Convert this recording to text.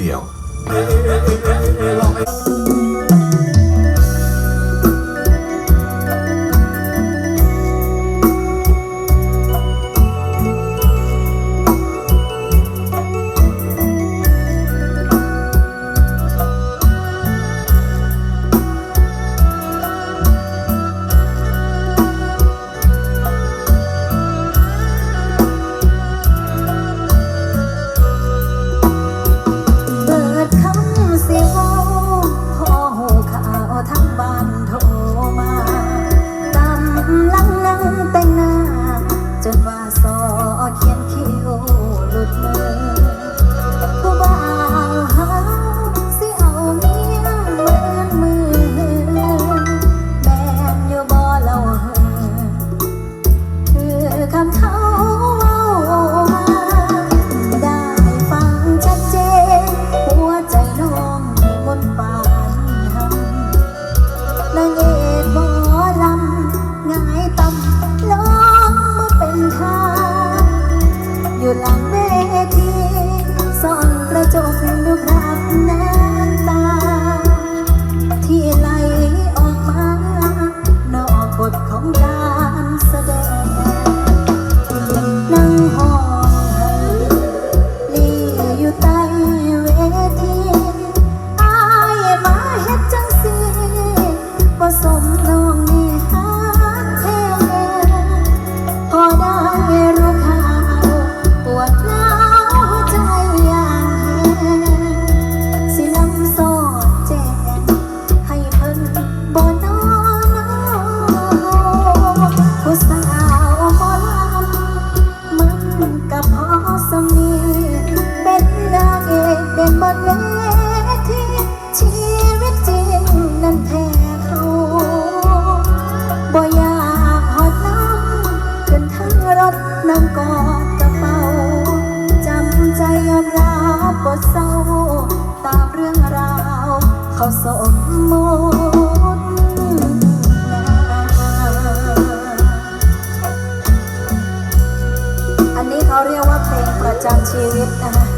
Video. sombra ขาสมมติอันนี้เขาเรียกว่าเพลงประจำชีวิตนะคะ